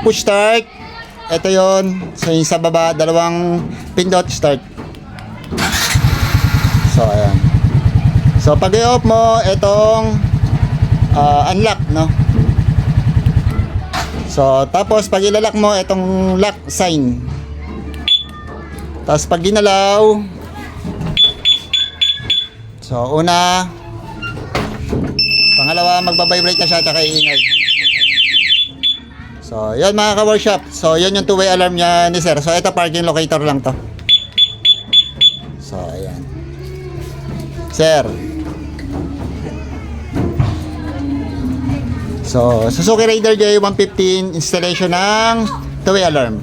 push start, ito yon So, yung sa baba, dalawang pindot start. So, ayan. So, pag i-off mo, itong ah, unlock, no? So, tapos pag ilalak mo, itong lock sign. Tapos pag ginalaw, so, una, pangalawa, magbabibrate na siya, tsaka iingay. So, yun mga ka-workshop. So, yun yung two-way alarm niya ni sir. So, ito parking locator lang to. So, ayan. Sir. So, Suzuki Raider J115 installation ng two-way alarm.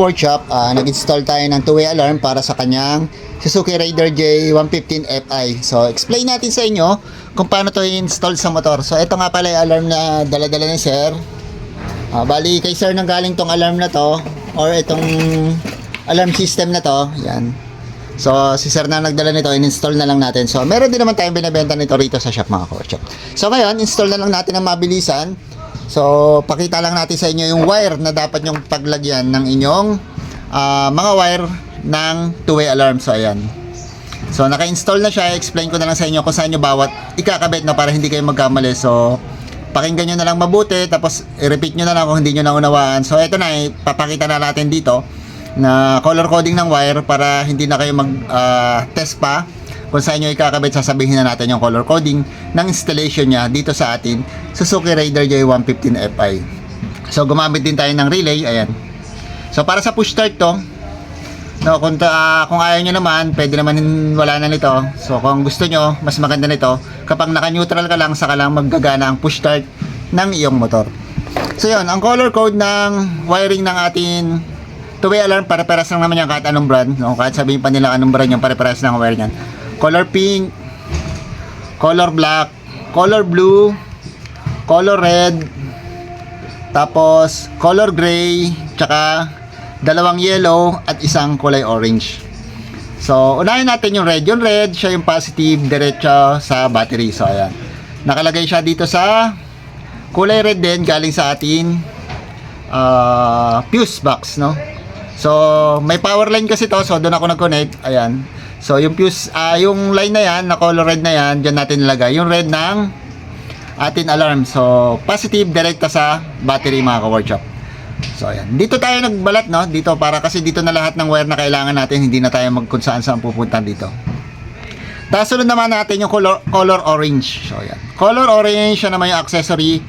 Workshop, ah, nag-install tayo ng two-way alarm para sa kanyang Suzuki Raider J115 Fi. So, explain natin sa inyo kung paano to i-install sa motor. So, ito nga pala yung alarm na dala-dala ni sir. Ah, bali, kay sir nang galing tong alarm na to or itong alarm system na to. Yan. So, si sir na nagdala nito, in-install na lang natin. So, meron din naman tayong binibenta nito rito sa shop mga workshop. So, ngayon, install na lang natin ng mabilisan. So, pakita lang natin sa inyo yung wire na dapat yung paglagyan ng inyong ah, mga wire ng two-way alarm. So, ayan. So, naka-install na siya. Explain ko na lang sa inyo kung saan nyo bawat ikakabit na para hindi kayo magkamali. So, pakinggan nyo na lang mabuti. Tapos, i-repeat nyo na lang kung hindi nyo naunawaan. So, ito na, ipapakita na natin dito na color coding ng wire para hindi na kayo mag-test pa kung saan nyo ikakabit, sasabihin na natin yung color coding ng installation niya dito sa atin Suzuki Raider J115 Fi. So, gumamit din tayo ng relay. Ayan. So, para sa push start to, no, kung, ah, kung ayaw nyo naman, pwede naman wala na nito. So, kung gusto nyo, mas maganda nito, kapag naka-neutral ka lang, saka lang maggagana ang push start ng iyong motor. So, yun, ang color code ng wiring ng ating two-way alarm, pare-paras lang naman yan kahit anong brand. No? Kahit sabihin pa nila anong brand yung pare-paras lang ang wire niyan. Color pink, color black, color blue, color red, tapos color gray, tsaka dalawang yellow at isang kulay orange. So, unahin natin yung red. Yung red, siya yung positive, diretso sa battery. So, ayan. Nakalagay siya dito sa kulay red din, galing sa atin ah, fuse box, no? So, may power line kasi to, so doon ako nag-connect. Ayan. So, yung fuse, ah, yung line na yan, na color red na yan, dyan natin nilagay. Yung red ng atin alarm. So, positive direkta sa battery mga ka-workshop. So, ayan. Dito tayo nagbalat, no? Dito, para kasi dito na lahat ng wire na kailangan natin, hindi na tayo mag kung saan pupunta dito. Tapos sunod naman natin yung color, color orange. So, ayan. Color orange, siya naman yung accessory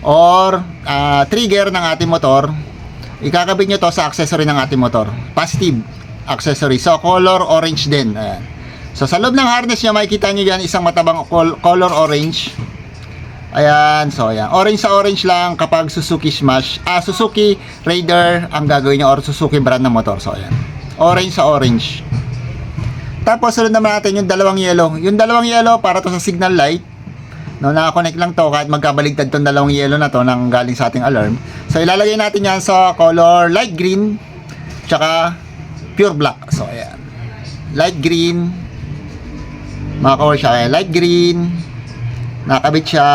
or ah, trigger ng ating motor. Ikakabit nyo to sa accessory ng ating motor. Positive accessory. So, color orange din. Ayan. So, sa loob ng harness nyo, makikita nyo dyan isang matabang col- color orange. Ayan, so ayan. Orange sa orange lang kapag Suzuki Smash, ah, Suzuki Raider ang gagawin nyo or Suzuki brand ng motor. So ayan. Orange sa orange. Tapos sunod naman natin yung dalawang yellow. Yung dalawang yellow para to sa signal light. No, naka-connect lang to kahit magkabaligtad tong dalawang yellow na to nang galing sa ating alarm. So ilalagay natin yan sa color light green tsaka pure black. So ayan. Light green. Mga color siya. Ayan. Light green. Nakabit siya.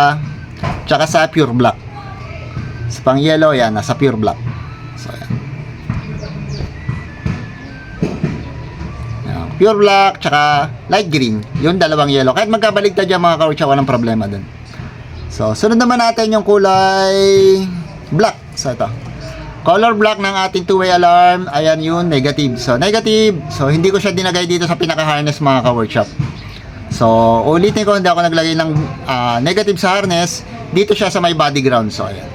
Tsaka sa pure black. Sa pang yellow yan, nasa pure black. So ayan. Ayan, Pure black, tsaka light green. Yung dalawang yellow. Kahit magkabaligtad yan mga karutsya, walang problema dun. So, sunod naman natin yung kulay black. So, ito. Color black ng ating two-way alarm. Ayan yun, negative. So, negative. So, hindi ko siya dinagay dito sa pinaka-harness mga ka-workshop. So, ulitin ko, hindi ako naglagay ng ah, negative sa harness. Dito siya sa may body ground. So, ayan.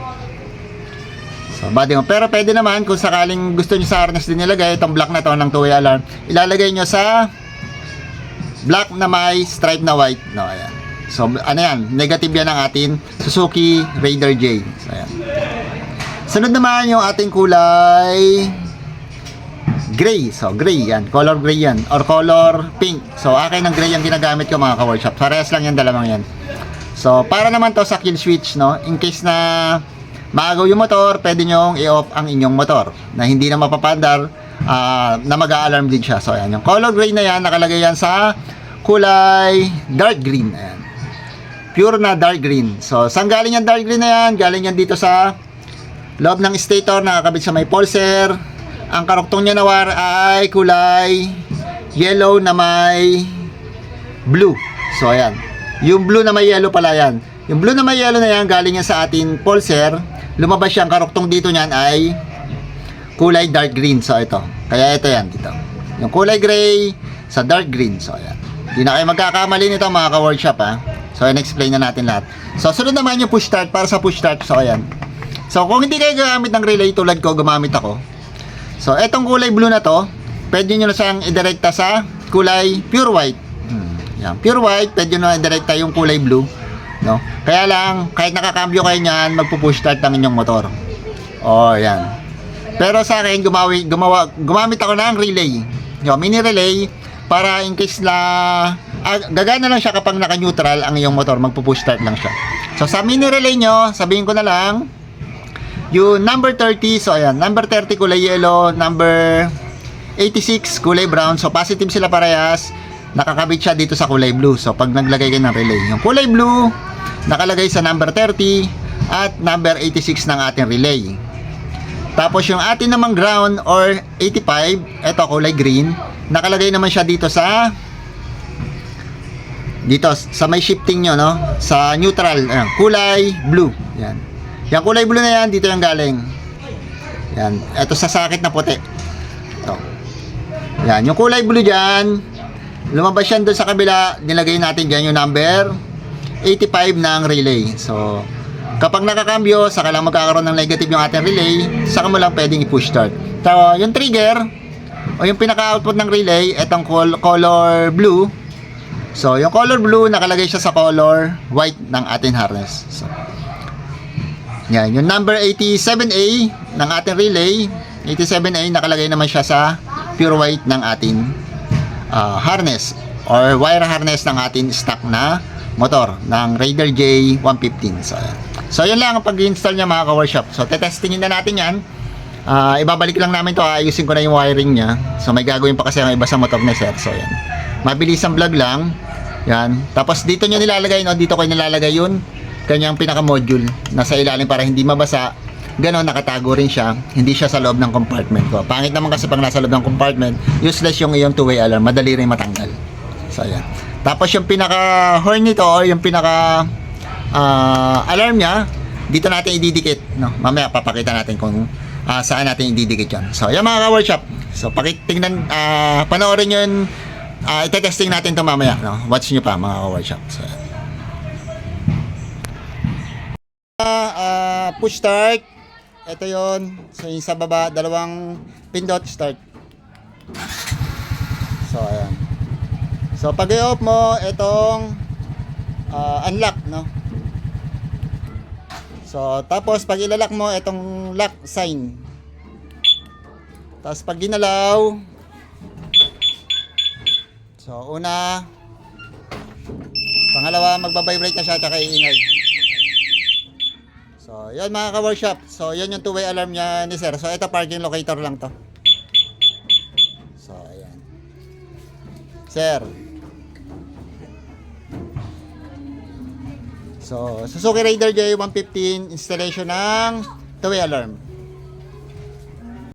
So, body ground. Pero pwede naman, kung sakaling gusto nyo sa harness din nilagay, itong black na to ng two-way alarm, ilalagay nyo sa black na may stripe na white. No, ayan. So, ano yan? Negative yan ang ating Suzuki Raider J. So, ayan. Sunod naman yung ating kulay gray. So, gray yan. Color gray yan. Or color pink. So, akin ang gray ang ginagamit ko mga ka-workshop. Parehas lang yan, dalawang yan. So, para naman to sa kill switch, no? In case na maagaw yung motor, pwede nyong i-off ang inyong motor na hindi na mapapandar ah, na mag-a-alarm din siya. So, ayan. Yung color gray na yan, nakalagay yan sa kulay dark green. Ayan. Pure na dark green. So, saan galing yung dark green na yan? Galing yan dito sa loob ng stator, nakakabit sa may pulser. Ang karoktong niya na wire ay kulay yellow na may blue. So, ayan. Yung blue na may yellow pala yan. Yung blue na may yellow na yan, galing yan sa atin pulser. Lumabas siya, ang karoktong dito niyan ay kulay dark green. So, ito. Kaya ito yan, dito. Yung kulay gray sa dark green. So, ayan. Hindi na kayo magkakamali nito mga ka-workshop, ha. So, ayan, explain na natin lahat. So, sunod naman yung push start. Para sa push start, so, ayan. So, kung hindi kayo gagamit ng relay tulad ko, gumamit ako. So, etong kulay blue na to, pwede nyo na siyang idirekta sa kulay pure white. Hmm. Yan, pure white, pwede nyo na idirekta yung kulay blue. No? Kaya lang, kahit nakakambyo kayo niyan, magpo-push start ng inyong motor. Oh, yan. Pero sa akin, gumawi, gumawa, gumamit ako ng relay. Yung mini relay, para in case na, ah, gagana lang siya kapag naka-neutral ang iyong motor, magpo-push start lang siya. So, sa mini relay nyo, sabihin ko na lang, yung number 30, so ayan, number 30 kulay yellow, number 86 kulay brown. So positive sila parehas. Nakakabit siya dito sa kulay blue. So pag naglagay kayo ng relay, yung kulay blue nakalagay sa number 30 at number 86 ng ating relay. Tapos yung atin namang ground or 85, eto kulay green, nakalagay naman siya dito sa dito sa may shifting nyo no sa neutral ayan, kulay blue yan yung kulay blue na yan. Dito yung galing. Yan. Eto sa sakit na puti. Ito. Yan yung kulay blue dyan. Lumabas yan doon sa kabila. Nilagay natin dyan yung number 85 ng relay. So kapag nakakambyo saka lang magkakaroon ng negative yung ating relay saka mo lang pwedeng i-push start. So yung trigger o yung pinaka-output ng relay etong col- color blue. So, yung color blue, nakalagay siya sa color white ng ating harness. So, yan. Yung number 87A ng ating relay, 87A, nakalagay naman siya sa pure white ng ating ah, harness or wire harness ng ating stock na motor ng Raider J115. So. So, yun lang ang pag-install niya mga ka-workshop. So, tetestingin na natin yan. Ah, ibabalik lang namin to ayusin ko na yung wiring niya. So, may gagawin pa kasi ang iba sa motor ni Sir. So, yan. Mabilis ang vlog lang. Yan. Tapos dito nyo nilalagay, no? Dito kayo nilalagay yun. Kanyang pinaka-module. Nasa ilalim para hindi mabasa. Ganon, nakatago rin siya. Hindi siya sa loob ng compartment ko. Pangit naman kasi pag nasa loob ng compartment, useless yung iyong two-way alarm. Madali rin matanggal. So, yan. Tapos yung pinaka-horn nito or yung pinaka ah, alarm niya, dito natin ididikit. No? Mamaya papakita natin kung ah, saan natin ididikit yan. So, yan mga ka-workshop. So, pakitingnan, ah, panoorin yun Ah, ite-testing natin to mamaya, no? Watch nyo pa mga ka-workshop. So, yan. Ah, push start. Ito 'yon. So, yung sa baba, dalawang pindot start. So, ayan. So, pag i-off mo, itong ah, unlock, no? So, tapos pag ilalak mo, itong lock sign. Tapos pag ginalaw, So, una, pangalawa, magbabibrate na siya, tsaka iingay. Yan mga ka-workshop. So, yan yung two-way alarm niya ni Sir. So, ito parking locator lang to. So, ayan. Sir. So, Suzuki Raider J115 installation ng two-way alarm.